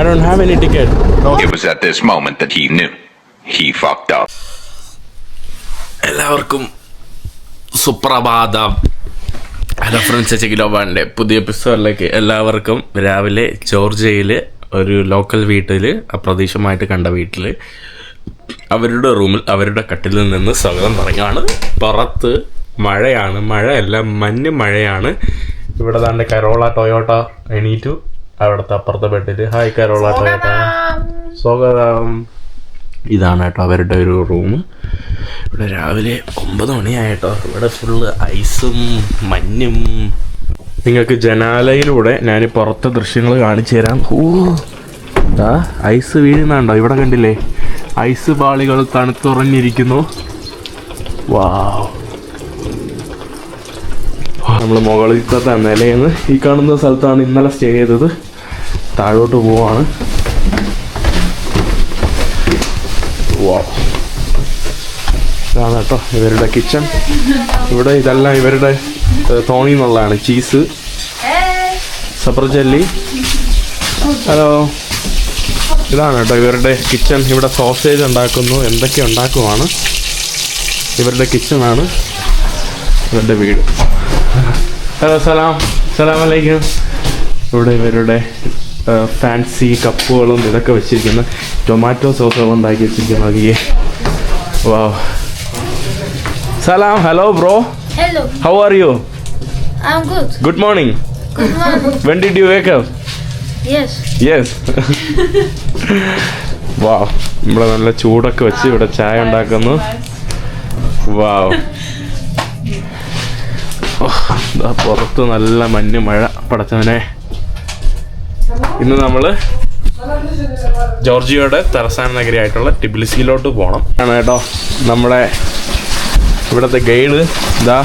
I don't have any ticket. No. It was at this moment that he knew. He fucked up. എല്ലാവർക്കും സുപ്രഭാതം hello friends ചെക്കിലോബാന്റെ പുതിയ എപ്പിസോഡിലേക്ക് എല്ലാവർക്കും രാവിലെ ജോർജിയയിൽ ഒരു ലോക്കൽ വീട്ടിൽ അപ്രതീക്ഷമായിട്ട് കണ്ട വീട്ടിൽ അവരുടെ റൂമിൽ അവരുടെ കട്ടിലിൽ നിന്ന് സ്വാഗതം പറയുകയാണ് പുറത്ത് മഴയാണ് മഴയല്ല മഞ്ഞ് മഴയാണ് ഇവിടെ താണ്ട് കരോള ടൊയോട്ട എണീറ്റു അവിടുത്തെ അപ്പുറത്തെ ബെഡിൽ ഹായ് കരോള സ്വാഗതം. ഇതാണ് കേട്ടോ അവരുടെ ഒരു റൂം. ഇവിടെ രാവിലെ ഒമ്പത് മണിയായിട്ടോ. ഇവിടെ ഫുള്ള് ഐസും മഞ്ഞും. നിങ്ങൾക്ക് ജനാലയിലൂടെ ഞാൻ പുറത്തെ ദൃശ്യങ്ങൾ കാണിച്ചു തരാം. ഓ ആ ഐസ് വീഴുന്നുണ്ടോ? ഇവിടെ കണ്ടില്ലേ? ഐസ് പാളികൾ തണുത്തുറഞ്ഞിരിക്കുന്നു. വാ നമ്മൾ മുകളിലത്തെ നിലയിൽ ഈ കാണുന്ന സ്ഥലത്താണ് ഇന്നലെ സ്റ്റേ ചെയ്തത്. താഴോട്ട് പോവാണ്. ഇതാണ് കേട്ടോ ഇവരുടെ കിച്ചൺ ഇവിടെ ഇതെല്ലാം ഇവരുടെ തോണി എന്നുള്ളതാണ് ചീസ് സപ്പർ ജെല്ലി ഹലോ ഇതാണ് കേട്ടോ ഇവരുടെ കിച്ചൺ ഇവിടെ സോസേജ് ഉണ്ടാക്കുന്നു. എന്തൊക്കെ ഉണ്ടാക്കുവാണ്? ഇവരുടെ കിച്ചണാണ് ഇവരുടെ വീട്. ഹലോ സലാം സലാം അലൈക്കും ഇവിടെ ഇവരുടെ ഫാൻസി കപ്പുകളും ഇതൊക്കെ വെച്ചിരിക്കുന്നു. ടൊമാറ്റോ സോസ് ഉണ്ടാക്കി വെച്ചിരിക്കുന്നു ഈ വാ സലാം hello bro hello how are you. Good morning. When did you wake up. Yes wow ഇവിടെ നല്ല ചൂടൊക്കെ വെച്ച് ഇവിടെ ചായ ഉണ്ടാക്കുന്നു. വാവ് പുറത്ത് നല്ല മഞ്ഞ് മഴ പടച്ചവനെ. ഇന്ന് നമ്മൾ ജോർജിയയുടെ തലസ്ഥാന നഗരിയായിട്ടുള്ള ടിബിലിസിയിലോട്ട് പോകണം ആണ് കേട്ടോ നമ്മുടെ ഇവിടുത്തെ ഗൈഡ്. ഇതാ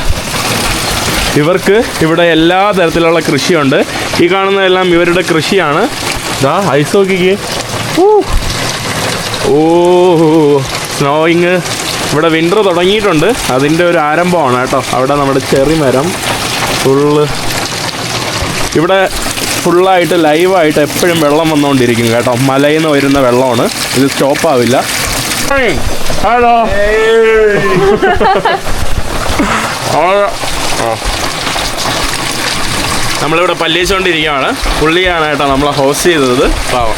ഇവർക്ക് ഇവിടെ എല്ലാ തരത്തിലുള്ള കൃഷിയുണ്ട്. ഈ കാണുന്നതെല്ലാം ഇവരുടെ കൃഷിയാണ്. ഇതാ ഐസ് നോക്കിക്ക്. ഓ സ്നോയിങ് ഇവിടെ വിന്റർ തുടങ്ങിയിട്ടുണ്ട്. അതിന്റെ ഒരു ആരംഭമാണ് കേട്ടോ. അവിടെ നമ്മുടെ ചെറി മരം ഫുള്ള് ഇവിടെ ഫുള്ളായിട്ട് ലൈവായിട്ട് എപ്പോഴും വെള്ളം വന്നുകൊണ്ടിരിക്കും കേട്ടോ. മലയിൽ നിന്ന് വരുന്ന വെള്ളമാണ്. ഇത് സ്റ്റോപ്പ് ആവില്ല. ഹലോ നമ്മളിവിടെ പല്ലിച്ചുകൊണ്ടിരിക്കുകയാണ് പുള്ളിയാണ് കേട്ടോ നമ്മളെ ഹോസ്റ്റ് ചെയ്തത്. പാവം.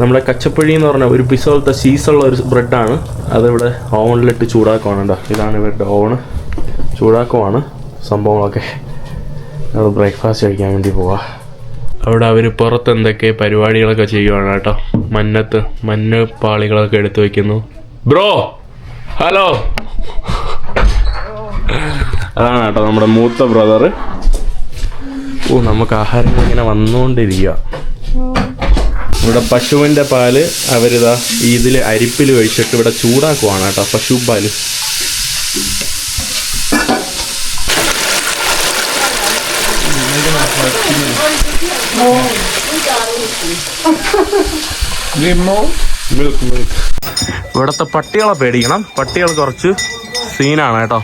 നമ്മുടെ കച്ചപ്പഴി എന്ന് പറഞ്ഞ ഒരു പിസോളത്തെ സീസുള്ള ഒരു ബ്രെഡാണ്. അതിവിടെ ഓവണിലിട്ട് ചൂടാക്കുവാണ് കേട്ടോ. ഇതാണ് ഇവരുടെ ഓവണ് ചൂടാക്കുവാണ് സംഭവങ്ങളൊക്കെ. നമ്മൾ ബ്രേക്ക്ഫാസ്റ്റ് കഴിക്കാൻ വേണ്ടി പോവാ. അവിടെ അവർ പുറത്ത് എന്തൊക്കെ പരിപാടികളൊക്കെ ചെയ്യുവാണ് കേട്ടോ. മഞ്ഞത്ത് മഞ്ഞ പാളികളൊക്കെ എടുത്തു വെക്കുന്നു. Bro hello. അതാണ് കേട്ടോ നമ്മുടെ മൂത്ത ബ്രദർ ഓ നമുക്ക് ആഹാരം ഇങ്ങനെ വന്നുകൊണ്ടിരിക്കുക ഇവിടെ പശുവിന്റെ പാൽ അവരിതാ ഇതിൽ അരിപ്പിൽ ഒഴിച്ചിട്ട് ഇവിടെ ചൂടാക്കുവാണ് കേട്ടോ പശു മിൽക്ക് മിൽക്ക് ഇവിടുത്തെ പട്ടികളെ പേടിക്കണം. പട്ടികൾ കുറച്ച് സീനാണ് കേട്ടോ.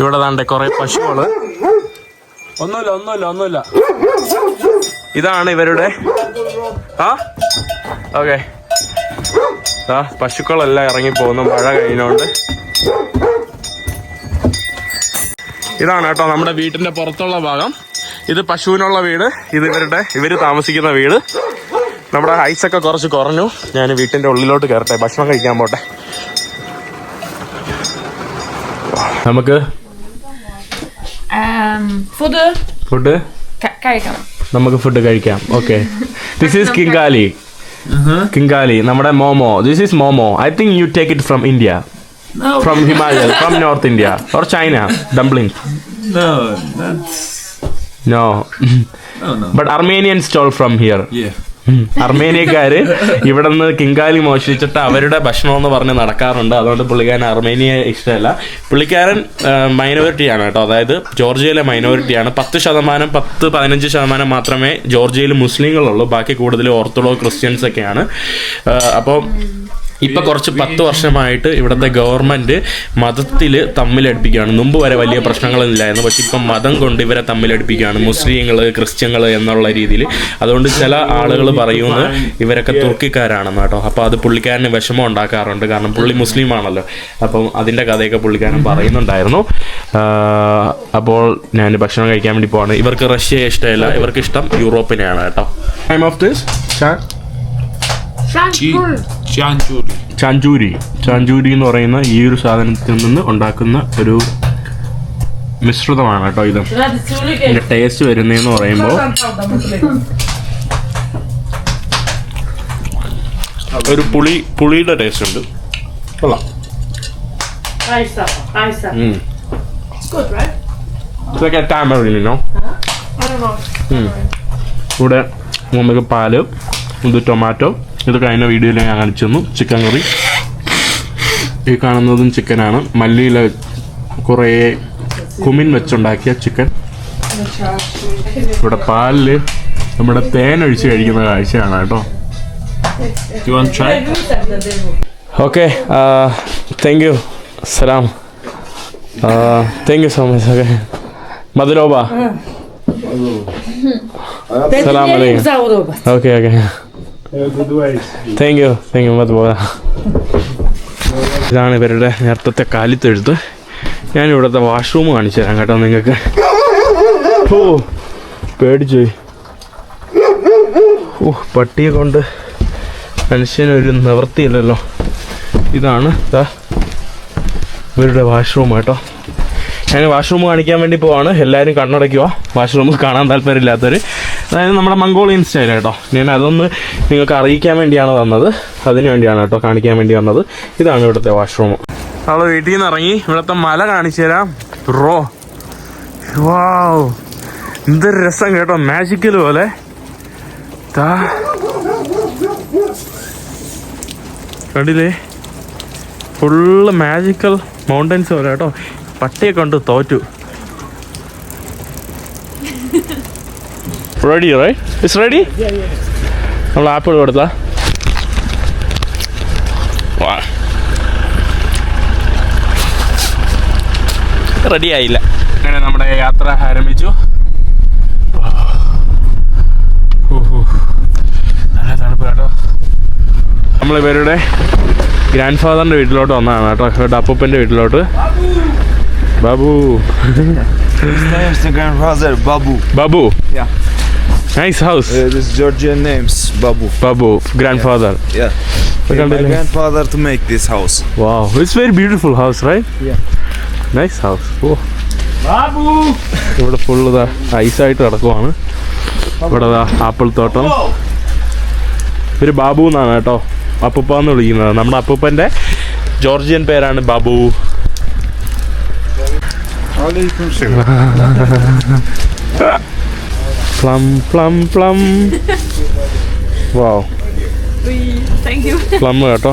ഇവിടെ താണ്ടെ കുറെ പശുക്കൾ. ഒന്നുമില്ല ഒന്നുമില്ല ഒന്നുമില്ല. ഇതാണ് ഇവരുടെ ആ? ഓക്കെ ആ പശുക്കളെല്ലാം ഇറങ്ങി പോകുന്നു മഴ കഴിഞ്ഞോണ്ട്. ഇതാണ് കേട്ടോ നമ്മുടെ വീട്ടിന്റെ പുറത്തുള്ള ഭാഗം. ഇത് പശുവിനുള്ള വീട്. ഇത് ഇവരുടെ ഇവർ താമസിക്കുന്ന വീട്. നമ്മുടെ ഐസൊക്കെ കുറച്ച് കുറഞ്ഞു. ഞാൻ വീട്ടിന്റെ ഉള്ളിലോട്ട് കയറട്ടെ ഭക്ഷണം കഴിക്കാൻ പോട്ടെ. നമുക്ക് ഫുഡ് food. ഫുഡ് കഴിക്കാം നമുക്ക് ഫുഡ് കഴിക്കാം. Okay this is khinkali khinkali നമ്മുടെ momo this is momo I think you take it from India from Himachal from north India or China dumpling no, that's no oh no. But Armenian stall from here Yeah. അർമേനിയക്കാര് ഇവിടെ നിന്ന് കിങ്കാലി മോഷ്ടിച്ചിട്ട് അവരുടെ ഭക്ഷണം എന്ന് പറഞ്ഞ് നടക്കാറുണ്ട്. അതുകൊണ്ട് പുള്ളിക്കാരൻ അർമേനിയ ഇഷ്ടമല്ല. പുള്ളിക്കാരൻ മൈനോറിറ്റിയാണ് കേട്ടോ. അതായത് ജോർജിയയിലെ മൈനോറിറ്റിയാണ് പത്ത് ശതമാനം പത്ത് പതിനഞ്ച് ശതമാനം മാത്രമേ ജോർജിയയിൽ മുസ്ലിങ്ങളുള്ളൂ. ബാക്കി കൂടുതൽ ഓർത്തഡോക്സ് ക്രിസ്ത്യൻസ് ഒക്കെയാണ് അപ്പോൾ ഇപ്പൊ കുറച്ച് പത്ത് വർഷമായിട്ട് ഇവിടുത്തെ ഗവൺമെന്റ് മതത്തിൽ തമ്മിലടിപ്പിക്കുകയാണ്. മുമ്പ് വരെ വലിയ പ്രശ്നങ്ങളൊന്നും ഇല്ലായിരുന്നു പക്ഷെ ഇപ്പം മതം കൊണ്ട് ഇവരെ തമ്മിലടിപ്പിക്കുകയാണ്. മുസ്ലിങ്ങൾ ക്രിസ്ത്യങ്ങൾ എന്നുള്ള രീതിയിൽ അതുകൊണ്ട് ചില ആളുകൾ പറയുന്നത് ഇവരൊക്കെ തുർക്കിക്കാരാണെന്ന് കേട്ടോ. അപ്പോൾ അത് പുള്ളിക്കാരന് വിഷമം ഉണ്ടാക്കാറുണ്ട്. കാരണം പുള്ളി മുസ്ലിം ആണല്ലോ അപ്പം അതിന്റെ കഥയൊക്കെ പുള്ളിക്കാരൻ പറയുന്നുണ്ടായിരുന്നു. അപ്പോൾ ഞാൻ ഭക്ഷണം കഴിക്കാൻ വേണ്ടി പോവാണ്. ഇവർക്ക് റഷ്യ ഇഷ്ടമല്ല. ഇവർക്ക് ഇഷ്ടം യൂറോപ്പിനെയാണ് കേട്ടോ. ടൈം ഓഫ് ദിസ് ചാഞ്ചൂരി. ചാഞ്ചൂരി. എന്ന് പറയുന്ന ഈ ഒരു സാധനത്തിൽ നിന്ന് ഉണ്ടാക്കുന്ന ഒരു മിശ്രിതമാണ് കേട്ടോ ഇത്. ഇതിന്റെ ടേസ്റ്റ് വരുന്നതെന്ന് പറയുമ്പോൾ. ഒരു പുളി പുളിയുടെ ടേസ്റ്റ് ഉണ്ട്. കൊള്ളാം. ഇവിടെ നമുക്ക് പാൽ ഇത് ടൊമാറ്റോ ഇത് കഴിഞ്ഞ വീഡിയോയിൽ ഞാൻ കാണിച്ചു തന്നു. Chicken curry. ഈ കാണുന്നതും ചിക്കനാണ്. മല്ലിയില കുറേ കുമിൻ വെച്ചുണ്ടാക്കിയ ചിക്കൻ. ഇവിടെ പാലിൽ നമ്മുടെ തേൻ ഒഴിച്ച് കഴിക്കുന്ന കാഴ്ചയാണ് കേട്ടോ? Okay thank you Salam thank you so much okay മധുരോബ സലാം അലൈക്കും Zauroba. Okay thank you thank you മധുബോധ ഇതാണ് ഇവരുടെ നേരത്തെ കാലിത്തെഴുത്ത്. ഞാൻ ഇവിടുത്തെ വാഷ്റൂം കാണിച്ചു തരാം കേട്ടോ നിങ്ങൾക്ക്. ഓ പേടിച്ചു. ഓ പട്ടിയെ കൊണ്ട് മനുഷ്യനൊരു നിവൃത്തിയില്ലല്ലോ. ഇതാണ് ഇവരുടെ വാഷ്റൂം കേട്ടോ. ഞാൻ വാഷ്റൂം കാണിക്കാൻ വേണ്ടി പോവാണ്. എല്ലാവരും കണ്ണടയ്ക്കുക വാഷ്റൂം കാണാൻ താല്പര്യമില്ലാത്തവർ അതായത് നമ്മുടെ മംഗോളിയൻ സ്റ്റൈൽ കേട്ടോ ഞാൻ അതൊന്ന് നിങ്ങൾക്ക് അറിയിക്കാൻ വേണ്ടിയാണ് വന്നത്. അതിന് വേണ്ടിയാണ് കേട്ടോ കാണിക്കാൻ വേണ്ടി വന്നത്. ഇതാണ് ഇവിടുത്തെ വാഷ്റൂം നമ്മൾ വീട്ടിൽ നിന്ന് ഇറങ്ങി ഇവിടുത്തെ മല കാണിച്ചു തരാം. റോ. വാവ്. എന്തൊരു രസം കേട്ടോ. മാജിക്കൽ പോലെ. കണ്ടില്ലേ? ഫുള്ള് മാജിക്കൽ മൗണ്ടൻസ് പോലെ കേട്ടോ. പട്ടിയെ കൊണ്ട് തോറ്റു. റെഡി റൈറ്റ് ഇറ്റ്സ് റെഡി നമ്മൾ ആപ്പിൾ കൊടുത്താ. റെഡി ആയില്ല. അങ്ങനെ നമ്മുടെ യാത്ര ആരംഭിച്ചു. നല്ല തണുപ്പ് കേട്ടോ. നമ്മൾ ഇവരുടെ ഗ്രാൻഡ് ഫാദറിന്റെ വീട്ടിലോട്ട് വന്നതാണ് കേട്ടോ. ഇവരുടെ അപ്പൂപ്പന്റെ വീട്ടിലോട്ട്. Babu. Babu. Babu Yeah. house. Uh, this Georgian names Babu. Babu, grandfather. Yeah. Yeah. Look My at grandfather to make this house. Wow, it's very beautiful house, right? Yeah. Nice house. Oh. Babu ഇവിടെ ഫുള്ള് ഇതാ ഐസായിട്ട് കിടക്കുവാണ് ഇവിടെ ഇതാ ആപ്പിൾ തോട്ടം ഇവർ ബാബു എന്നാണ് കേട്ടോ അപ്പൂപ്പ എന്ന് വിളിക്കുന്നത് നമ്മുടെ അപ്പൂപ്പന്റെ ജോർജിയൻ പേരാണ് Babu plum plum plum wow Thank you. Plum കേട്ടോ.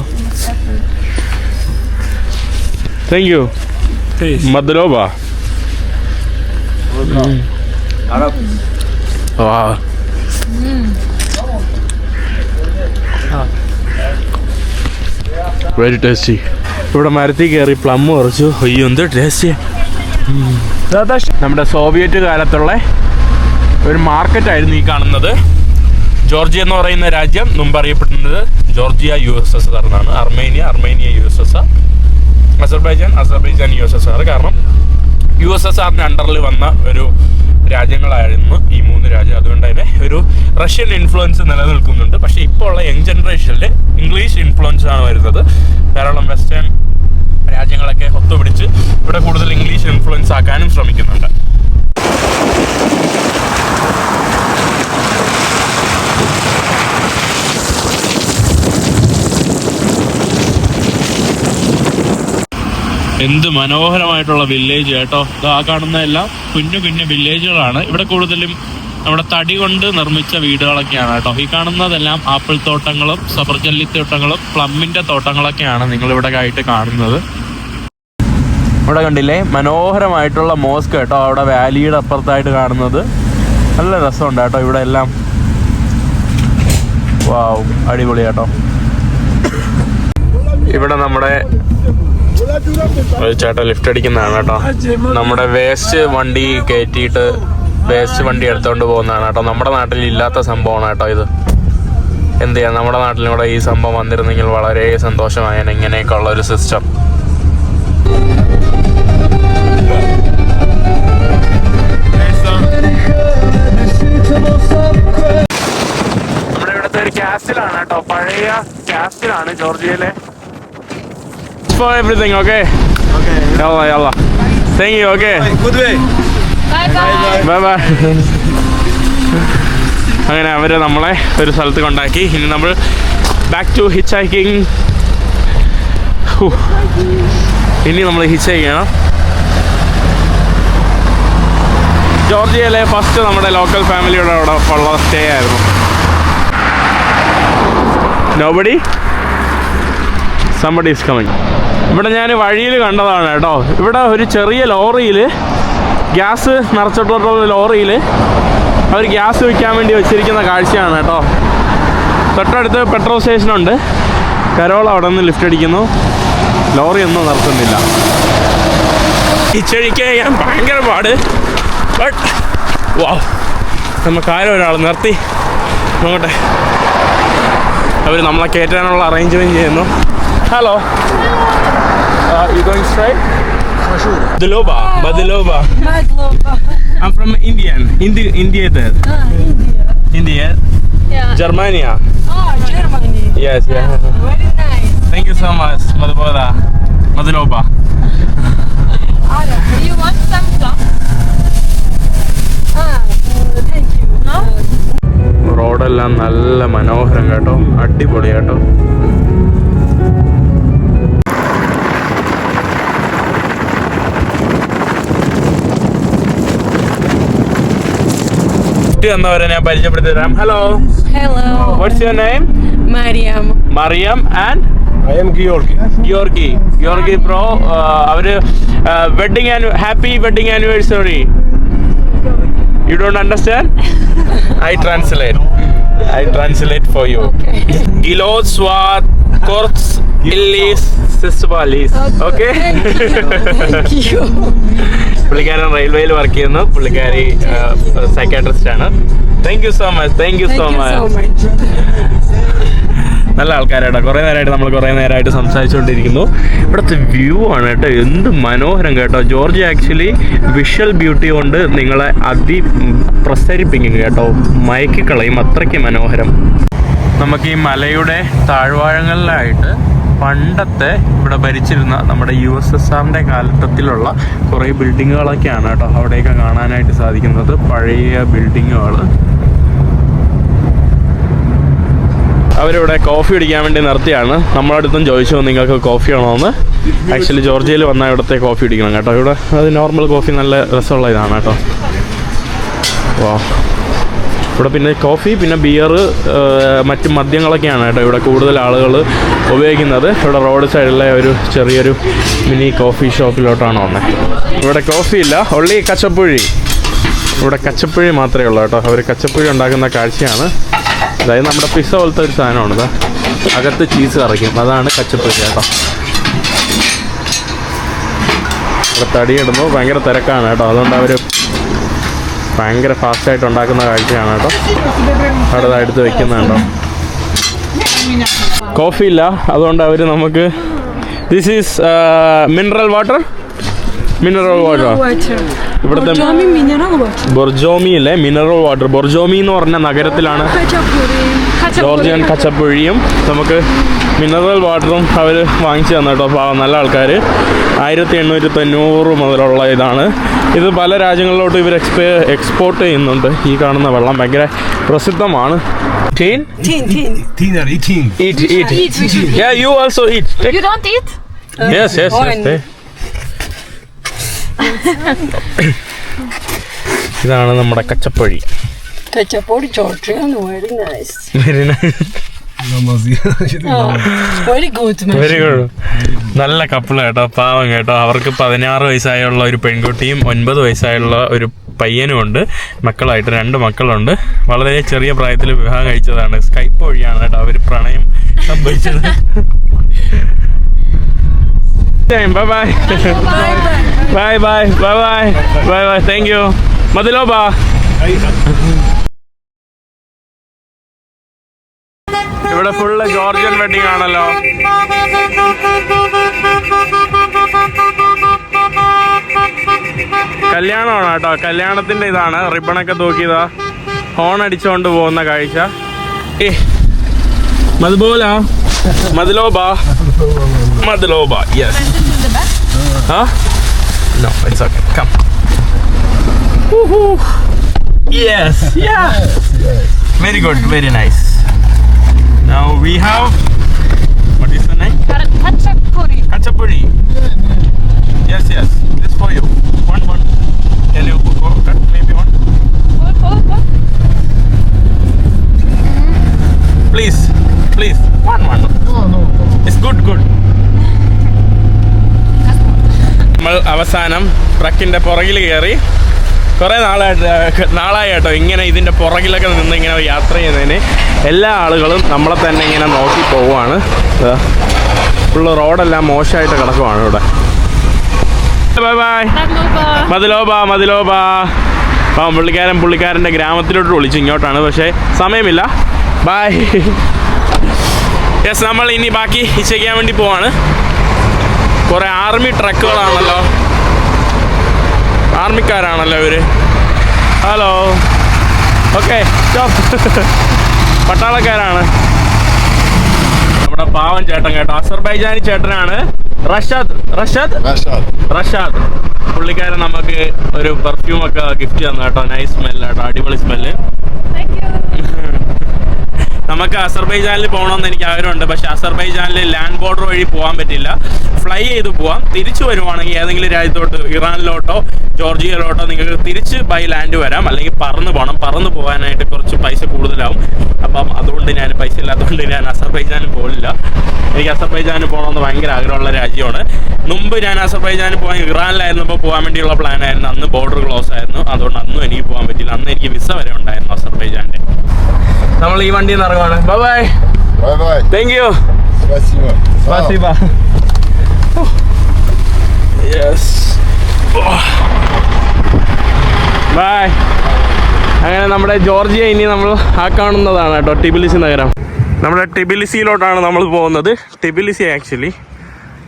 താങ്ക് യു മദ്ലോബ വെരി ടേസ്റ്റി ഇവിടെ മരത്തിൽ കയറി പ്ലം കുറച്ചു അയ്യോ എന്ത് ടേസ്റ്റി നമ്മുടെ സോവിയറ്റ് കാലത്തുള്ള ഒരു മാർക്കറ്റ് മാർക്കറ്റായിരുന്നു ഈ കാണുന്നത്. ജോർജിയ എന്ന് പറയുന്ന രാജ്യം മുമ്പ് അറിയപ്പെടുന്നത് Georgia U S S R Armenia Armenia U S S R Azerbaijan Azerbaijan U S S R കാരണം യു എസ് എസ് ആറിന്റെ അണ്ടറിൽ വന്ന ഒരു രാജ്യങ്ങളായിരുന്നു ഈ മൂന്ന് രാജ്യം. അതുകൊണ്ട് തന്നെ ഒരു റഷ്യൻ ഇൻഫ്ലുവൻസ് നിലനിൽക്കുന്നുണ്ട്. പക്ഷേ ഇപ്പോൾ ഉള്ള യങ് ജനറേഷനിൽ ഇംഗ്ലീഷ് ഇൻഫ്ലുവൻസ് ആണ് വരുന്നത്. ധാരാളം വെസ്റ്റേൺ രാജ്യങ്ങളൊക്കെ ഒത്തുപിടിച്ച് ഇവിടെ കൂടുതൽ ഇംഗ്ലീഷ് ഇൻഫ്ലുവൻസ് ആക്കാനും ശ്രമിക്കുന്നുണ്ട്. എന്ത് മനോഹരമായിട്ടുള്ള വില്ലേജ് കേട്ടോ. ആ കാണുന്ന എല്ലാം കുഞ്ഞു കുഞ്ഞു വില്ലേജുകളാണ് ഇവിടെ കൂടുതലും നമ്മുടെ തടി കൊണ്ട് നിർമ്മിച്ച വീടുകളൊക്കെയാണ് കേട്ടോ. ഈ കാണുന്നതെല്ലാം ആപ്പിൾ തോട്ടങ്ങളും സബർജല്ലി തോട്ടങ്ങളും പ്ലമ്മിന്റെ തോട്ടങ്ങളൊക്കെയാണ് നിങ്ങളിവിടെ ആയിട്ട് കാണുന്നത്. ഇവിടെ കണ്ടില്ലേ? മനോഹരമായിട്ടുള്ള മോസ്ക് കേട്ടോ അവിടെ വാലിയുടെ അപ്പുറത്തായിട്ട് കാണുന്നത്. നല്ല രസമുണ്ട് കേട്ടോ ഇവിടെ എല്ലാം. വാവും അടിപൊളി കേട്ടോ. ഇവിടെ നമ്മുടെ ഒരു ചേട്ടൻ ലിഫ്റ്റ് അടിക്കുന്നതാണ് കേട്ടോ. നമ്മുടെ വേസ്റ്റ് വണ്ടി കയറ്റിയിട്ട് വേസ്റ്റ് വണ്ടി എടുത്തോണ്ട് പോകുന്നതാണ് കേട്ടോ. നമ്മുടെ നാട്ടിൽ ഇല്ലാത്ത സംഭവമാണ് കേട്ടോ ഇത്. എന്ത് ചെയ്യാം? നമ്മുടെ നാട്ടിലൂടെ ഈ സംഭവം വന്നിരുന്നെങ്കിൽ വളരെ സന്തോഷമായേനെ. ഇങ്ങനെയൊക്കെ ഉള്ള ഒരു സിസ്റ്റം ഒരു കാസ്റ്റിലാണ് കേട്ടോ പഴയ കാസ്റ്റിലാണ് ജോർജിയയിലെ for everything, okay? Okay. Yalla, yalla. Thank you, okay? Good way. Bye bye അങ്ങനെ അവർ നമ്മളെ ഒരു സ്ഥലത്ത് കൊണ്ടാക്കി ഇനി നമ്മൾ ബാക്ക് ടു ഹിച്ച് ഹൈക്കിങ് ഇനി നമ്മൾ ഹിച്ച് ചെയ്യണം ജോർജിയയിലെ ഫസ്റ്റ് നമ്മുടെ ലോക്കൽ ഫാമിലിയുടെ അവിടെ ഉള്ള സ്റ്റേ ആയിരുന്നു നോബഡി സംബഡി ഈസ് കമ്മിങ് ഇവിടെ ഞാൻ വഴിയിൽ കണ്ടതാണ് കേട്ടോ. ഇവിടെ ഒരു ചെറിയ ലോറിയിൽ ഗ്യാസ് നിറച്ചിട്ടുള്ള ലോറിയിൽ അവർ ഗ്യാസ് വിൽക്കാൻ വേണ്ടി വെച്ചിരിക്കുന്ന കാഴ്ചയാണ് കേട്ടോ. തൊട്ടടുത്ത് പെട്രോൾ സ്റ്റേഷനുണ്ട് കരോൾ അവിടെ നിന്ന് ലിഫ്റ്റ് അടിക്കുന്നു. ലോറി ഒന്നും നിർത്തുന്നില്ല. ഇച്ചഴിക്ക് ഞാൻ ഭയങ്കര പാട്. ബട്ട് വാ നമുക്ക് ആരോ ഒരാൾ നിർത്തി. നോക്കട്ടെ അവർ നമ്മളെ കയറ്റാനുള്ള അറേഞ്ച്മെന്റ് ചെയ്യുന്നു. ഹലോ ജർമാനിയ താങ്ക് യു സോ മച്ച് മധുബോധ മധുലോബ Do you want some stuff? Ah, uh, thank you. No? Uh, റോഡെല്ലാം നല്ല മനോഹരം കേട്ടോ. അടിപൊളി കേട്ടോ. എന്നവരെ ഞാൻ പരിചയപ്പെടുത്തി തരാം. Hello hello what's your name Mariyam Mariyam and I M ഗിയോർഗി ഗിയോർഗി ഗിയോർഗി pro our wedding happy wedding anniversary you don't understand I translate I translate for you ഗിലോസ് war courts ഇല്ലീസ് സിസ്ബാലീസ് okay പുള്ളിക്കാരൻ റെയിൽവേയിൽ വർക്ക് ചെയ്യുന്നു. പുള്ളിക്കാരി സൈക്കാട്രിസ്റ്റ് ആണ്. Thank you so much thank you so much much. നല്ല ആൾക്കാരാട്ടോ കുറേ നേരമായിട്ട് നമ്മൾ കുറേ നേരമായിട്ട് സംസാരിച്ചുകൊണ്ടിരിക്കുന്നു ഇവിടുത്തെ വ്യൂ ആണ് കേട്ടോ എന്ത് മനോഹരം കേട്ടോ. ജോർജ് ആക്ച്വലി വിഷ്വൽ ബ്യൂട്ടി കൊണ്ട് നിങ്ങളെ അതി പ്രസരിപ്പിക്കും കേട്ടോ. മയക്കിക്കളയും അത്രയ്ക്ക് മനോഹരം. നമുക്ക് ഈ മലയുടെ താഴ്വാഴങ്ങളിലായിട്ട് പണ്ടത്തെ ഇവിടെ ഭരിച്ചിരുന്ന നമ്മുടെ യു എസ് എസ് ആറിന്റെ കാലഘട്ടത്തിലുള്ള കുറേ ബിൽഡിങ്ങുകളൊക്കെയാണ് കേട്ടോ അവിടെയൊക്കെ കാണാനായിട്ട് സാധിക്കുന്നത്. പഴയ ബിൽഡിങ്ങുകൾ അവരിവിടെ കോഫി അടിക്കാൻ വേണ്ടി നിർത്തിയാണ്. നമ്മളടുത്തും ചോദിച്ചു നിങ്ങൾക്ക് കോഫി ആണോ എന്ന് ആക്ച്വലി ജോർജിയയിൽ വന്നാൽ ഇവിടുത്തെ കോഫി അടിക്കണം കേട്ടോ. ഇവിടെ അത് നോർമൽ കോഫി നല്ല രസമുള്ള ഇതാണ് കേട്ടോ. വാ ഇവിടെ പിന്നെ കോഫി പിന്നെ ബിയർ മറ്റ് മദ്യങ്ങളൊക്കെയാണ് കേട്ടോ ഇവിടെ കൂടുതൽ ആളുകൾ ഉപയോഗിക്കുന്നത്. ഇവിടെ റോഡ് സൈഡിലെ ഒരു ചെറിയൊരു മിനി കോഫി ഷോപ്പിലോട്ടാണ് വന്നത് ഇവിടെ കോഫി ഇല്ല. ഉള്ളി കച്ചപ്പുഴി. ഇവിടെ കച്ചപ്പുഴി മാത്രമേ ഉള്ളൂ കേട്ടോ. അവർ കച്ചപ്പുഴി ഉണ്ടാക്കുന്ന കാഴ്ചയാണ്. അതായത് നമ്മുടെ പിസ്സ പോലത്തെ ഒരു സാധനമാണ് അകത്ത് ചീസ് കറയ്ക്കും അതാണ് കച്ചപ്പുഴി കേട്ടോ. ഇവിടെ തടിയിടുന്നു. ഭയങ്കര തിരക്കാണ് കേട്ടോ. അതുകൊണ്ട് അവർ ഭയങ്കര ഫാസ്റ്റായിട്ട് ഉണ്ടാക്കുന്ന കാഴ്ചയാണ് കേട്ടോ. അവിടെ എടുത്ത് വെക്കുന്നുണ്ടോ കോഫി ഇല്ല. അതുകൊണ്ട് അവർ നമുക്ക് this is mineral water mineral water. ഇവിടുത്തെ. ബൊർജോമി അല്ലേ മിനറൽ വാട്ടർ ബൊർജോമി എന്ന് പറഞ്ഞ നഗരത്തിലാണ് ജോർജിയൻ കച്ചപ്പുഴിയും നമുക്ക് മിനറൽ വാട്ടറും അവർ വാങ്ങിച്ചു തന്നു കേട്ടോ പാവം നല്ല ആൾക്കാർ ആയിരത്തി എണ്ണൂറ്റി തൊണ്ണൂറ് മുതലുള്ള ഇതാണ് ഇത് പല രാജ്യങ്ങളിലോട്ട് ഇവർ എക്സ്പേ എക്സ്പോർട്ട് ചെയ്യുന്നുണ്ട് ഈ കാണുന്ന വെള്ളം ഭയങ്കര പ്രസിദ്ധമാണ് tin Tin, tin. Tina eating. Eat eat Eat, we should eat. Yeah, you also eat. Take- You don't eat? Yes, yes, yes. One. ഇതാണ് നമ്മുടെ കച്ചപ്പഴി. Very nice good, man. Very good നല്ല കപ്പിൾ കേട്ടോ പാവം കേട്ടോ. അവർക്ക് പതിനാറ് വയസ്സായുള്ള ഒരു പെൺകുട്ടിയും ഒൻപത് വയസ്സായുള്ള ഒരു പയ്യനും ഉണ്ട്. മക്കളായിട്ട് രണ്ട് മക്കളുണ്ട്. വളരെ ചെറിയ പ്രായത്തിൽ വിവാഹം കഴിച്ചതാണ്. സ്കൈപ്പ് വഴിയാണ് കേട്ടോ അവർ പ്രണയം സംഭവിച്ചത്. Time. Bye bye. Bye bye. Bye bye. Bye bye. Thank you. Madiloba. ഇവിടെ ഫുള്ള് ജോർജിയൻ വെഡിങ് ആണല്ലോ കല്യാണമാണ് കേട്ടോ കല്യാണത്തിന്റെ ഇതാണ് റിബണൊക്കെ തൂക്കിയതാ ഹോൺ അടിച്ചുകൊണ്ട് പോകുന്ന കാഴ്ച ഏ മതുപോലാ മതിലോബ മതിലോബ yes Huh? No, it's okay. Come. Woohoo. Yes. Yeah. Very good. Very nice. Now we have. What is the name? Hachapuri. Kachapuri. Yes, yes. This for you. One, one. Can you go cut maybe one? Please, please. One, one. No, No, no. It's good, good. നമ്മൾ അവസാനം ട്രക്കിന്റെ പുറകിൽ കയറി കുറേ നാളായിട്ട് നാളായി കേട്ടോ ഇങ്ങനെ ഇതിന്റെ പുറകിലൊക്കെ നിന്ന് ഇങ്ങനെ യാത്ര ചെയ്യുന്നതിന് എല്ലാ ആളുകളും നമ്മളെ തന്നെ ഇങ്ങനെ നോക്കി പോവുകയാണ്. ഫുള്ള് റോഡെല്ലാം മോശമായിട്ട് കിടക്കുവാണ് ഇവിടെ. ബൈ ബൈ മതിലോബ പുള്ളിക്കാരൻ പുള്ളിക്കാരന്റെ ഗ്രാമത്തിലോട്ട് വിളിച്ചു ഇങ്ങോട്ടാണ്. പക്ഷേ സമയമില്ല. ബായ് യെസ് നമ്മൾ ഇനി ബാക്കി ചെയ്യാൻ വേണ്ടി പോവാണ്. കുറെ ആർമി ട്രക്കുകളാണല്ലോ. ആർമിക്കാരാണല്ലോ ഇവർ. ഹലോ. ഓക്കെ പട്ടാളക്കാരാണ്. നമ്മുടെ പാവൻ ചേട്ടൻ കേട്ടോ. അസർബൈജാനി ചേട്ടനാണ്. റഷാദ്. റഷാദ്? റഷാദ്. പുള്ളിക്കാരൻ നമുക്ക് ഒരു പെർഫ്യൂം ഒക്കെ ഗിഫ്റ്റ് തന്നു കേട്ടോ. നൈസ് സ്മെല്ല് കേട്ടോ അടിപൊളി സ്മെല്ല്. നമുക്ക് അസർബൈജാനിൽ പോകണമെന്ന് എനിക്ക് ആഗ്രഹമുണ്ട്. പക്ഷെ അസർബൈജാനിൽ ലാൻഡ് ബോർഡർ വഴി പോകാൻ പറ്റില്ല. ഫ്ലൈ ചെയ്ത് പോവാം. തിരിച്ചു വരുവാണെങ്കിൽ ഏതെങ്കിലും രാജ്യത്തോട്ട് ഇറാനിലോട്ടോ ജോർജിയയിലോട്ടോ നിങ്ങൾക്ക് തിരിച്ച് ബൈ ലാൻഡ് വരാം. അല്ലെങ്കിൽ പറന്ന് പോകണം. പറന്ന് പോകാനായിട്ട് കുറച്ച് പൈസ കൂടുതലാവും. അപ്പം അതുകൊണ്ട് ഞാൻ പൈസ ഇല്ലാത്തതുകൊണ്ട് ഞാൻ അസർബൈജാനിൽ പോകില്ല എനിക്ക് അസർബൈജാനിൽ പോകണമെന്ന് ഭയങ്കര ആഗ്രഹമുള്ള രാജ്യമാണ്. മുമ്പ് ഞാൻ അസർബൈജാനിൽ പോകാൻ ഇറാനിലായിരുന്നപ്പോൾ പോകാൻ വേണ്ടിയുള്ള പ്ലാൻ ആയിരുന്നു അന്ന് ബോർഡർ ക്ലോസ് ആയിരുന്നു. അതുകൊണ്ട് അന്നും എനിക്ക് പോകാൻ പറ്റില്ല. അന്ന് എനിക്ക് വിസ വരെ ഉണ്ടായിരുന്നു അസർബൈജാന്റെ നമ്മൾ ഈ വണ്ടിയിൽ നിന്ന് ഇറങ്ങുവാണ് bye bye Bye bye. Thank you Спасибо. സ്പാസിബ yes by അങ്ങനെ നമ്മുടെ ജോർജിയ ഇനി നമ്മൾ ആ കാണുന്നതാണ് കേട്ടോ ടിബിലിസി നഗരം നമ്മുടെ ടിബിലിസിയിലോട്ടാണ് നമ്മൾ പോകുന്നത് ടിബിലിസി ആക്ച്വലി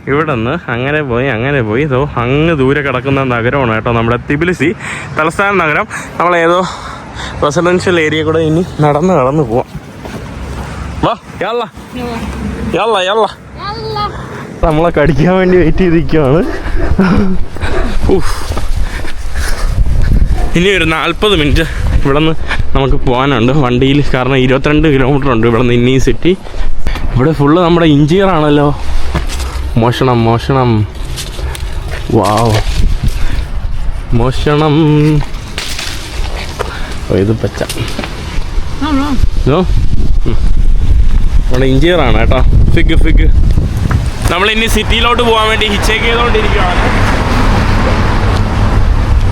ഇവിടെ നിന്ന് അങ്ങനെ പോയി അങ്ങനെ പോയി ഇതോ അങ്ങ് ദൂരെ കിടക്കുന്ന നഗരമാണ് കേട്ടോ നമ്മുടെ തിബിലിസി തലസ്ഥാന നഗരം നമ്മൾ ഏതോ റെസിഡൻഷ്യൽ ഏരിയ കൂടെ ഇനി നടന്ന് നടന്ന് പോവാം വാ. യല്ല യല്ല യല്ല നമ്മളെ കടിക്കാൻ വേണ്ടി വെയിറ്റ് ചെയ്തിരിക്കുകയാണ്. ഇനി ഒരു നാൽപ്പത് മിനിറ്റ് ഇവിടെ നിന്ന് നമുക്ക് പോകാനുണ്ട്. വണ്ടിയിൽ കാരണം ഇരുപത്തിരണ്ട് കിലോമീറ്റർ ഉണ്ട് ഇവിടെ നിന്ന് ഇന്നീ സിറ്റി ഇവിടെ ഫുള്ള് നമ്മുടെ ഇഞ്ചിയറാണല്ലോ മോഷണം മോഷണം. വാവ് മോഷണം. ഓ ഇത് പച്ച. നോ നമ്മുടെ ഇഞ്ചിയർ ആണ് കേട്ടോ. Fig fig. നമ്മൾ ഇനി സിറ്റിയിലോട്ട് പോകാൻ വേണ്ടി ഹിച്ചേക്ക് ചെയ്തുകൊണ്ടിരിക്കുകയാണ്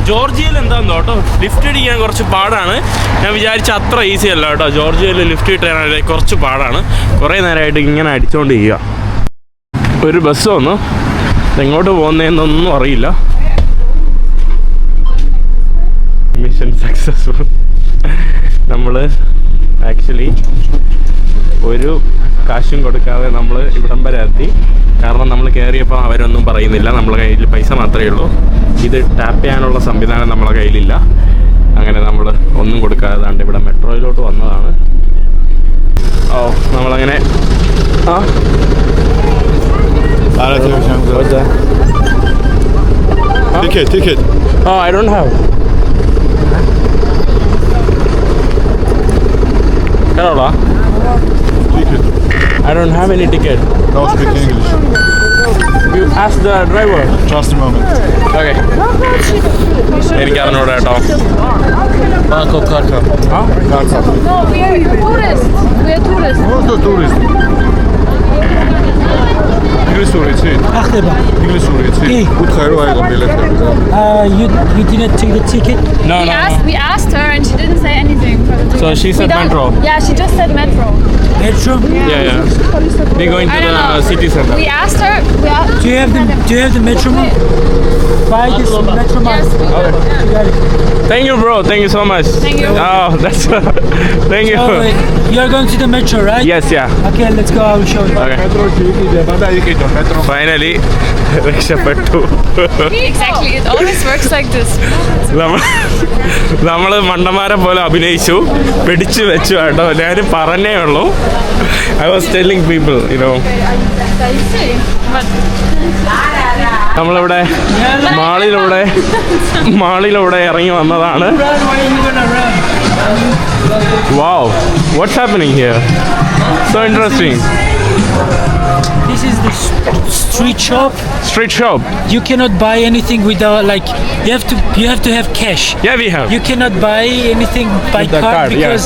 ജോർജിയയിൽ എന്താന്ന് കേട്ടോ? ലിഫ്റ്റ് അടിക്കാൻ കുറച്ച് പാടാണ്. ഞാൻ വിചാരിച്ച അത്ര ഈസി അല്ല കേട്ടോ. ജോർജിയയിൽ ലിഫ്റ്റ് കിട്ടാനായിട്ട് കുറച്ച് പാടാണ്. കുറേ നേരമായിട്ട് ഇങ്ങനെ അടിച്ചുകൊണ്ടിരിക്കുക ഒരു ബസ് വന്നു. എങ്ങോട്ട് പോകുന്നതെന്നൊന്നും അറിയില്ല. മിഷൻ സക്സസ്ഫുൾ നമ്മൾ ഒരു കാശും കൊടുക്കാതെ നമ്മൾ ഇവിടം വരെ എത്തി. കാരണം നമ്മൾ കയറിയപ്പോൾ അവരൊന്നും പറയുന്നില്ല. നമ്മളെ കയ്യിൽ പൈസ മാത്രമേ ഉള്ളൂ. ഇത് ടാപ്പ് ചെയ്യാനുള്ള സംവിധാനം നമ്മളെ കയ്യിലില്ല. അങ്ങനെ നമ്മൾ ഒന്നും കൊടുക്കാതെ ഇവിടെ മെട്രോയിലോട്ട് വന്നതാണ്. ഓ നമ്മളങ്ങനെ ആ. Ticket, ticket. Oh, I don't have. Carola, Ticket. I don't have any ticket. No speak English. You ask the driver. Just a moment. Okay. എനിക്ക് അറിഞ്ഞൂടാ കേട്ടോ Banko karta. ആ? Karta. No, we are tourists. We are tourists. Who's the tourist? You İngiliz Suriyeti. Akdeba. İngiliz Suriyeti. İyi. Bu Kairo ayrı biletler. Uh, you you didn't take the ticket. No, We no, asked, we asked her and she didn't say anything. for the So she said metro. Yeah, she just said metro. Metro. Yeah, yeah. We're going to I don't the know. city center. We asked her. We asked, Do you have the Do you have the metro map? Buy this metro map. Yes, we do. Yeah. Thank you, bro. Thank you so much. Thank you. Oh, that's. Thank you. Oh, wait. you are going to the metro, right? Yes, yeah. Okay, let's go. I will show you. Okay. Metro şeyi രക്ഷപ്പെട്ടു. നമ്മൾ മണ്ടന്മാരെ പോലെ അഭിനയിച്ചു പിടിച്ചു വെച്ചു കേട്ടോ. ഞാൻ പറഞ്ഞേ ഉള്ളൂ. I was telling people you know നമ്മളിവിടെ മാളിലൂടെ മാളിലൂടെ ഇറങ്ങി വന്നതാണ്? Wow what's happening here so interesting This is the street shop. Street shop. You cannot buy anything without like you have to you have to have cash. Yeah, we have. You cannot buy anything by With the card, card, yeah. because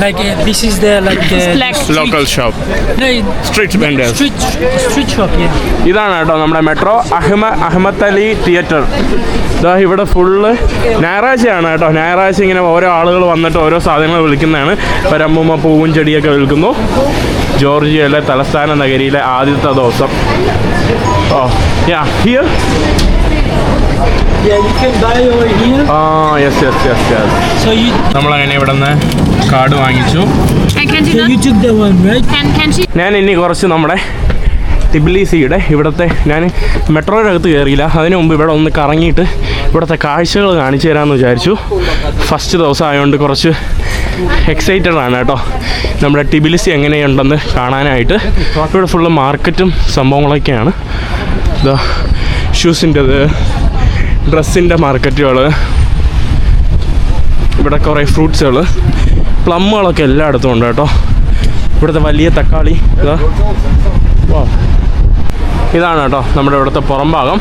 like uh, this is the like uh, black. street- Local shop. No, street vendors. street street shop. Yeah. ഇതാണ് കേട്ടോ നമ്മുടെ metro അഹ്മ Ahmed Ali theatre ഇതാ ഇവിടെ full ഞായറാഴ്ചയാണ് കേട്ടോ ഞായറാഴ്ച ഇങ്ങനെ ഓരോ ആളുകൾ വന്നിട്ട് ഓരോ സാധനങ്ങൾ വിൽക്കുന്നതാണ് പരമ്പുമ പൂവും ചെടിയൊക്കെ വിൽക്കുന്നു ജോർജിയയിലെ തലസ്ഥാന നഗരിയിലെ ആദ്യത്തെ ദിവസം. ഓ yeah here ah yes yes yes yes So you നമ്മളങ്ങനെ ഇവിടെ നിന്ന് കാർഡ് വാങ്ങിച്ചു? ഞാൻ ഇനി കുറച്ച് നമ്മുടെ ടിബിലിസിയുടെ ഇവിടുത്തെ ഞാൻ മെട്രോയുടെ അകത്ത് കയറിയില്ല. അതിനു മുമ്പ് ഇവിടെ ഒന്ന് കറങ്ങിയിട്ട് ഇവിടുത്തെ കാഴ്ചകൾ കാണിച്ചു തരാമെന്ന് വിചാരിച്ചു. ഫസ്റ്റ് ദിവസം ആയതുകൊണ്ട് കുറച്ച് എക്സൈറ്റഡ് ആണ് കേട്ടോ. നമ്മുടെ ടിബിലിസി എങ്ങനെയുണ്ടെന്ന് കാണാനായിട്ട്. ഇവിടെ ഫുള്ള് മാർക്കറ്റും സംഭവങ്ങളൊക്കെയാണ്. ഇതാ ഷൂസിന്റെത് ഡ്രസ്സിന്റെ മാർക്കറ്റുകൾ ഇവിടെ കുറേ ഫ്രൂട്ട്സുകൾ പ്ലമ്മുകളൊക്കെ എല്ലായിടത്തും ഉണ്ട് കേട്ടോ. ഇവിടുത്തെ വലിയ തക്കാളി ഇതാ വാ ഇതാണ് കേട്ടോ നമ്മുടെ ഇവിടുത്തെ പുറം ഭാഗം.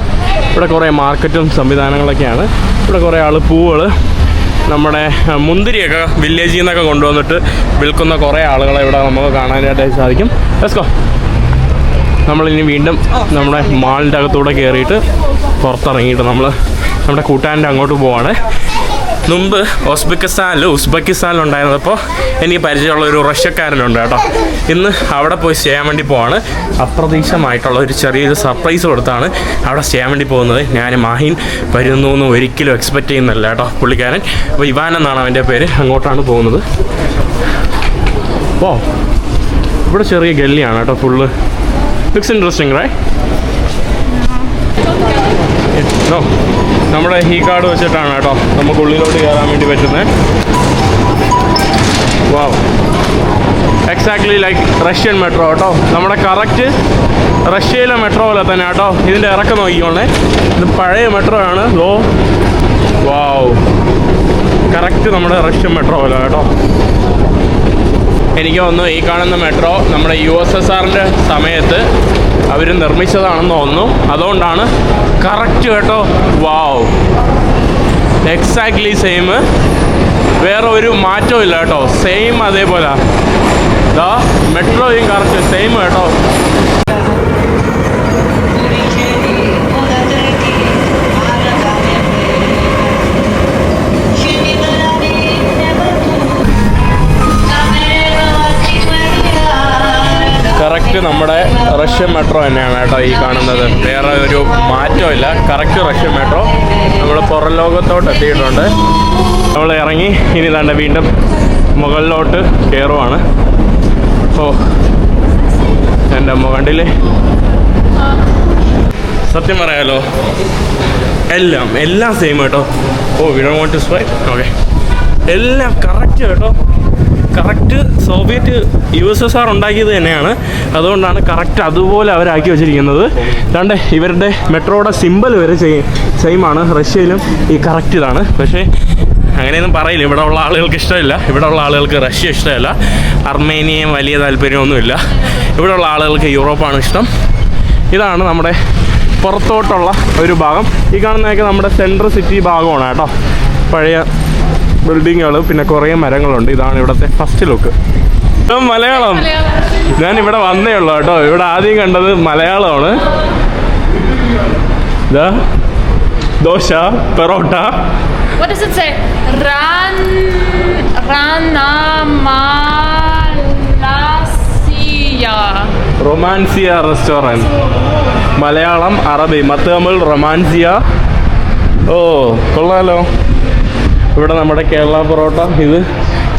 ഇവിടെ കുറേ മാർക്കറ്റും സംവിധാനങ്ങളൊക്കെയാണ്. ഇവിടെ കുറേ ആൾ പൂവുകൾ നമ്മുടെ മുന്തിരിയൊക്കെ വില്ലേജിൽ നിന്നൊക്കെ കൊണ്ടുവന്നിട്ട് വിൽക്കുന്ന കുറേ ആളുകളെ ഇവിടെ നമുക്ക് കാണാനായിട്ട് സാധിക്കും. ലെസ്കോ നമ്മളിനി വീണ്ടും നമ്മുടെ മാളിന്റെ അകത്തൂടെ കയറിയിട്ട് പുറത്തിറങ്ങിയിട്ട് നമ്മൾ നമ്മുടെ കൂട്ടാന്റെ അങ്ങോട്ട് പോവാണ്. മുമ്പ് ഉസ്ബെക്കിസ്ഥാനിൽ ഉസ്ബെക്കിസ്ഥാനിൽ ഉണ്ടായിരുന്നപ്പോൾ എനിക്ക് പരിചയമുള്ള ഒരു റഷ്യക്കാരനുണ്ട് കേട്ടോ. ഇന്ന് അവിടെ പോയി ചെയ്യാൻ വേണ്ടി പോവാണ്. അപ്രതീക്ഷിതമായിട്ടുള്ള ഒരു ചെറിയൊരു സർപ്രൈസ് കൊടുത്താണ് അവിടെ ചെയ്യാൻ വേണ്ടി പോകുന്നത്. ഞാൻ മാഹിൻ വരുന്നു എന്ന് ഒരിക്കലും എക്സ്പെക്റ്റ് ചെയ്യുന്നില്ല കേട്ടോ പുള്ളിക്കാരൻ. അപ്പോൾ ഇവാൻ എന്നാണ് അവന്റെ പേര്. അങ്ങോട്ടാണ് പോകുന്നത്. ഓ ഇവിടെ ചെറിയ ഗല്ലിയാണ് കേട്ടോ ഫുള്ള്. ലുക്സ് ഇൻട്രസ്റ്റിംഗ് റൈ നോ നമ്മുടെ ഹീ കാർഡ് വെച്ചിട്ടാണ് കേട്ടോ നമുക്ക് ഉള്ളിലോട്ട് കയറാൻ വേണ്ടി പറ്റുന്നത്. Wow exactly like Russian metro കേട്ടോ. നമ്മുടെ കറക്റ്റ് റഷ്യയിലെ മെട്രോ പോലെ തന്നെ കേട്ടോ. ഇതിന്റെ ഇറക്കം നോക്കിക്കോളേ ഇത് പഴയ മെട്രോ ആണ്. ലോ വാവ് കറക്റ്റ് നമ്മുടെ റഷ്യൻ മെട്രോ പോലെ കേട്ടോ. എനിക്ക് തോന്നുന്നു ഈ കാണുന്ന മെട്രോ നമ്മുടെ യു എസ് എസ് ആറിന്റെ സമയത്ത് അവർ നിർമ്മിച്ചതാണെന്ന് തോന്നുന്നു. അതുകൊണ്ടാണ് കറക്റ്റ് കേട്ടോ. വാവ് എക്സാക്ട്ലി സെയിം വേറെ ഒരു മാറ്റവും ഇല്ല കേട്ടോ. സെയിം അതേപോലെ. ദാ മെട്രോയും കറക്റ്റ് സെയിം കേട്ടോ. കറക്റ്റ് നമ്മുടെ റഷ്യൻ മെട്രോ തന്നെയാണ് കേട്ടോ ഈ കാണുന്നത്. വേറെ ഒരു മാറ്റമില്ല കറക്റ്റ് റഷ്യൻ മെട്രോ. നമ്മൾ പുറം ലോകത്തോട്ട് എത്തിയിട്ടുണ്ട്. നമ്മൾ ഇറങ്ങി. ഇനി തണ്ട വീണ്ടും മുകളിലോട്ട് കയറുവാണ് ഓ എന്റെ മുകണ്ടിൽ സത്യം പറയാലോ എല്ലാം എല്ലാം സെയിം കേട്ടോ. ഓ we don't want to swipe okay എല്ലാം കറക്റ്റ് കേട്ടോ. Correct Soviet U S S R ഉണ്ടാക്കിയത് തന്നെയാണ്. അതുകൊണ്ടാണ് കറക്റ്റ് അതുപോലെ അവരാക്കി വെച്ചിരിക്കുന്നത്. രണ്ട് ഇവരുടെ മെട്രോയുടെ സിമ്പൽ വരെ സെയിം ആണ് റഷ്യയിലും ഈ കറക്റ്റ് ഇതാണ്. പക്ഷേ അങ്ങനെയൊന്നും പറയില്ല. ഇവിടെ ഉള്ള ആളുകൾക്ക് ഇഷ്ടമില്ല. ഇവിടെ ഉള്ള ആളുകൾക്ക് റഷ്യ ഇഷ്ടമല്ല. അർമേനിയയും വലിയ താല്പര്യമൊന്നുമില്ല. ഇവിടെ ഉള്ള ആളുകൾക്ക് യൂറോപ്പാണ് ഇഷ്ടം. ഇതാണ് നമ്മുടെ പുറത്തോട്ടുള്ള ഒരു ഭാഗം. ഈ കാണുന്നതൊക്കെ നമ്മുടെ സെൻട്രൽ സിറ്റി ഭാഗമാണ് കേട്ടോ. പഴയ ബിൽഡിങ്ങുകൾ പിന്നെ കുറേ മരങ്ങളുണ്ട്. ഇതാണ് ഇവിടുത്തെ ഫസ്റ്റ് ലുക്ക് ഇപ്പം മലയാളം. ഞാൻ ഇവിടെ വന്നേ ഉള്ളൂ കേട്ടോ. ഇവിടെ ആദ്യം കണ്ടത് മലയാളമാണ്. ഇതാ. ദോശ പെറോട്ട. Romancia restaurant. മലയാളം അറബി മത്തമിഴ് റൊമാൻസിയ. ഓ കൊള്ളാലോ. ഇവിടെ നമ്മുടെ കേരള പൊറോട്ട. ഇത്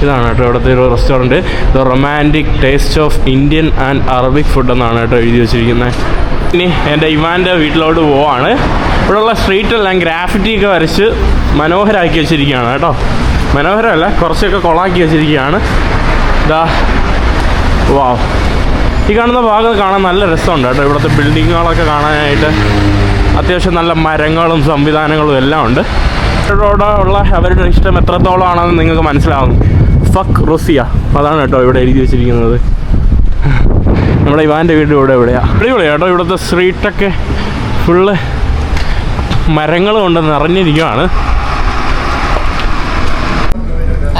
ഇതാണ് കേട്ടോ ഇവിടുത്തെ ഒരു restaurant the romantic taste of Indian and Arabic food എന്നാണ് കേട്ടോ എഴുതി വെച്ചിരിക്കുന്നത് ഇനി എന്റെ ഇവാന്റെ വീട്ടിലോട്ട് പോവാണ്. ഇവിടെയുള്ള സ്ട്രീറ്റെല്ലാം ഗ്രാഫിറ്റി ഒക്കെ വരച്ച് മനോഹരമാക്കി വെച്ചിരിക്കുകയാണ് കേട്ടോ. മനോഹരമല്ല കുറച്ചൊക്കെ കൊളാക്കി വെച്ചിരിക്കുകയാണ്. ഇതാ വാവ്. ഈ കാണുന്ന ഭാഗം കാണാൻ നല്ല രസമുണ്ട് കേട്ടോ. ഇവിടുത്തെ ബിൽഡിങ്ങുകളൊക്കെ കാണാനായിട്ട്. അത്യാവശ്യം നല്ല മരങ്ങളും സംവിധാനങ്ങളും എല്ലാം ഉണ്ട്. ഉള്ള അവരുടെ ഇഷ്ടം എത്രത്തോളം ആണെന്ന് നിങ്ങൾക്ക് മനസ്സിലാവും. ഫക്ക് റൊസിയ അതാണ് കേട്ടോ ഇവിടെ എഴുതി വെച്ചിരിക്കുന്നത്. നമ്മുടെ ഇവാന്റെ വീട് ഇവിടെ എവിടെയാണ് അടിപൊളിയാണ് കേട്ടോ ഇവിടുത്തെ സ്ട്രീറ്റൊക്കെ ഫുള്ള് മരങ്ങൾ കൊണ്ട് നിറഞ്ഞിരിക്കുകയാണ്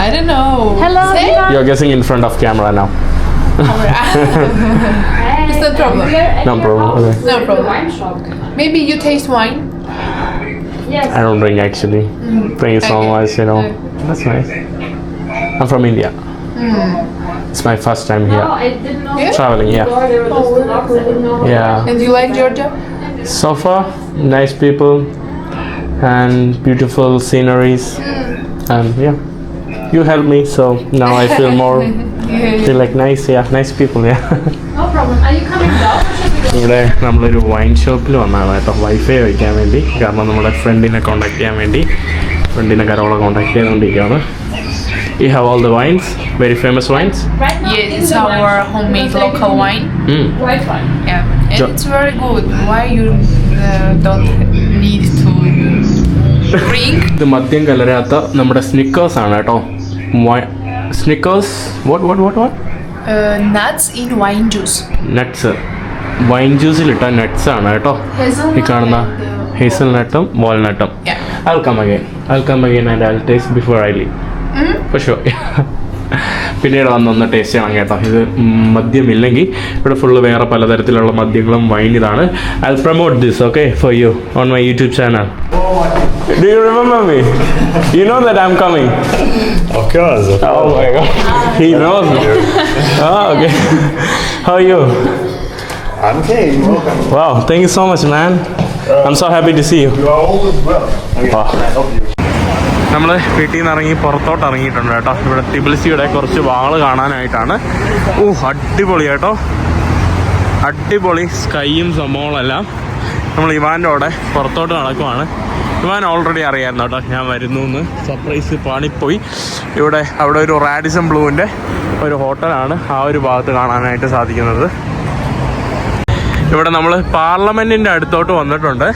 I don't know. Hello. Say, you are guessing in front of camera now it's no problem. No problem okay No problem. Maybe you taste wine. Yes. I don't drink actually. Thank you so Okay. much, you know. That's nice. I'm from India. Hmm. It's my first time here. No, I didn't know. Yeah? Traveling, yeah. There were just blocks. I didn't know. Yeah. And you like Georgia? So far, nice people and beautiful sceneries. Hmm. And yeah, you helped me, so now I feel more, feel like nice, yeah, nice people, yeah. No problem. Are you ഇവിടെ നമ്മളൊരു wine ഷോപ്പിൽ വന്നതാണ് കേട്ടോ. Wifi വയ്ക്കാൻ വേണ്ടി. കാരണം നമ്മുടെ ഫ്രണ്ടിനെ കോൺടാക്ട് ചെയ്യാൻ വേണ്ടി. ഫ്രണ്ടിനെ കരോളെ കോൺടാക്ട് ചെയ്തുകൊണ്ടിരിക്കുകയാണ്. ഈ have all the wines very famous wines Yeah, it's our homemade local wine. White wine. Yeah, and Jo- it's very good. Why you uh, don't need to drink? ഇത് മദ്യം കലരാത്ത നമ്മുടെ സ്നിക്കേഴ്സ് ആണ് കേട്ടോ. Snickers what what what what nuts in wine juice. Nuts wine ജ്യൂസിലിട്ട nuts ആണ് കേട്ടോ ഈ കാണുന്ന Hazel നട്ടും വാൾനട്ടും Yeah. I'll come again. I'll come again and I'll taste before I leave. For sure. പിന്നീട് വന്നൊന്ന് ടേസ്റ്റ് ചെയ്യണം കേട്ടോ ഇത് മദ്യമില്ലെങ്കിൽ ഇവിടെ ഫുള്ള് വേറെ പലതരത്തിലുള്ള മദ്യങ്ങളും വൈൻ ഇതാണ് I promote this okay for you on my YouTube channel do you remember me you know that I Of course. Of course. Oh my god. He knows. oh, okay. How are you? I'm Kane. Welcome. Wow, thank you so much, man. I'm so happy to see you. You are always well. Okay, Wow. can I help you? നമ്മൾ വീട്ടിൽ നിന്ന് ഇറങ്ങി പുറത്തോട്ട് ഇറങ്ങിയിട്ടുണ്ട് കേട്ടോ ഇവിടെ ടിബിൾസിയുടെ കുറച്ച് വാൾ കാണാനായിട്ടാണ് ഓ അടിപൊളി കേട്ടോ അടിപൊളി സ്കൈയും സംഭവങ്ങളെല്ലാം നമ്മൾ ഇവാന്റെ കൂടെ പുറത്തോട്ട് നടക്കുവാണ് ഇവാൻ ഓൾറെഡി അറിയാമായിരുന്നു കേട്ടോ ഞാൻ വരുന്നു എന്ന് സർപ്രൈസ് പാണിപ്പോയി ഇവിടെ അവിടെ ഒരു റാഡിസം ബ്ലൂവിന്റെ ഒരു ഹോട്ടലാണ് ആ ഒരു ഭാഗത്ത് കാണാനായിട്ട് സാധിക്കുന്നത് ഇവിടെ നമ്മൾ പാർലമെന്റിന്റെ അടുത്തോട്ട് വന്നിട്ടുണ്ട്.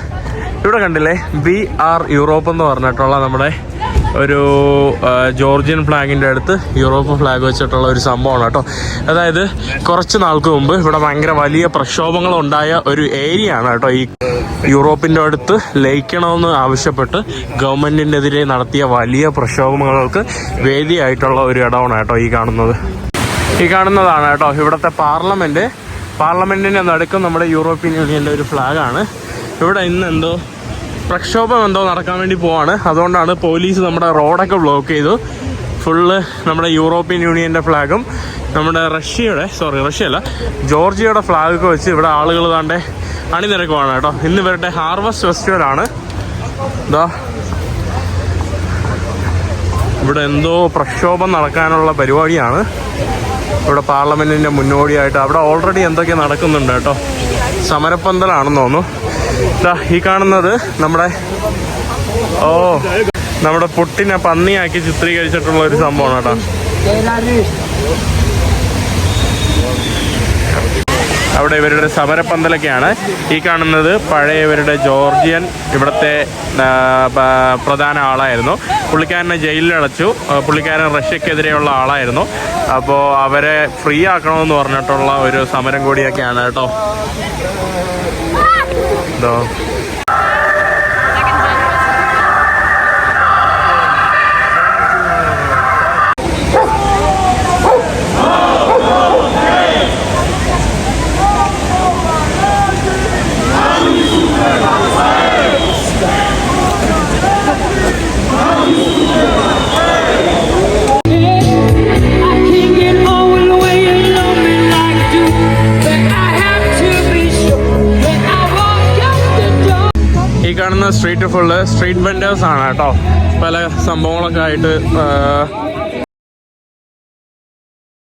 ഇവിടെ കണ്ടില്ലേ? ബി ആർ യൂറോപ്പ് എന്ന് പറഞ്ഞിട്ടുള്ള നമ്മുടെ ഒരു ജോർജിയൻ ഫ്ലാഗിന്റെ അടുത്ത് യൂറോപ്പ് ഫ്ലാഗ് വെച്ചിട്ടുള്ള ഒരു സംഭവമാണ് കേട്ടോ. അതായത് കുറച്ച് നാൾക്ക് മുമ്പ് ഇവിടെ ഭയങ്കര വലിയ പ്രക്ഷോഭങ്ങൾ ഉണ്ടായ ഒരു ഏരിയ ആണ് കേട്ടോ ഈ യൂറോപ്പിന്റെ അടുത്ത് ലയിക്കണമെന്ന് ആവശ്യപ്പെട്ട് ഗവൺമെന്റിനെതിരെ നടത്തിയ വലിയ പ്രക്ഷോഭങ്ങൾക്ക് വേദിയായിട്ടുള്ള ഒരു ഇടമാണ് കേട്ടോ ഈ കാണുന്നത്. ഈ കാണുന്നതാണ് കേട്ടോ ഇവിടുത്തെ പാർലമെന്റ്. പാർലമെന്റിന്റെ നടുക്കം നമ്മുടെ യൂറോപ്യൻ യൂണിയന്റെ ഒരു ഫ്ലാഗാണ്. ഇവിടെ ഇന്ന് എന്തോ പ്രക്ഷോഭം എന്തോ നടക്കാൻ വേണ്ടി പോവാണ്. അതുകൊണ്ടാണ് പോലീസ് നമ്മുടെ റോഡൊക്കെ ബ്ലോക്ക് ചെയ്തു. ഫുള്ള് നമ്മുടെ യൂറോപ്യൻ യൂണിയന്റെ ഫ്ലാഗും നമ്മുടെ റഷ്യയുടെ സോറി റഷ്യ അല്ല ജോർജിയയുടെ ഫ്ലാഗൊക്കെ വെച്ച് ഇവിടെ ആളുകൾ താണ്ടെ അണിനിരക്കുവാണ് കേട്ടോ. ഇന്ന് ഇവരുടെ ഹാർവസ്റ്റ് ഫെസ്റ്റിവൽ ആണ് ഇതാ ഇവിടെ എന്തോ പ്രക്ഷോഭം നടക്കാനുള്ള പരിപാടിയാണ്. ഇവിടെ പാർലമെന്റിന്റെ മുന്നോടിയായിട്ട് അവിടെ ഓൾറെഡി എന്തൊക്കെ നടക്കുന്നുണ്ട് കേട്ടോ? സമരപ്പന്തലാണെന്ന് തോന്നുന്നു. ഈ കാണുന്നത് നമ്മുടെ ഓ നമ്മുടെ പുട്ടിനെ പന്നിയാക്കി ചിത്രീകരിച്ചിട്ടുള്ള ഒരു സംഭവമാണ് കേട്ടോ. അവിടെ ഇവരുടെ സമരപ്പന്തലൊക്കെയാണ്. ഈ കാണുന്നത് പഴയ ഇവരുടെ ജോർജിയൻ ഇവിടുത്തെ പ്രധാന ആളായിരുന്നു. പുള്ളിക്കാരനെ ജയിലിൽ അടച്ചു. പുള്ളിക്കാരൻ റഷ്യക്കെതിരെയുള്ള ആളായിരുന്നു. അപ്പോൾ അവരെ ഫ്രീ ആക്കണമെന്ന് പറഞ്ഞിട്ടുള്ള ഒരു സമരം കൂടിയൊക്കെയാണ് കേട്ടോ. ഇതോ. സ്ട്രീറ്റ് ഫുള്ള് സ്ട്രീറ്റ് വെൻഡേഴ്സ് ആണ് കേട്ടോ. പല സംഭവങ്ങളൊക്കെ ആയിട്ട്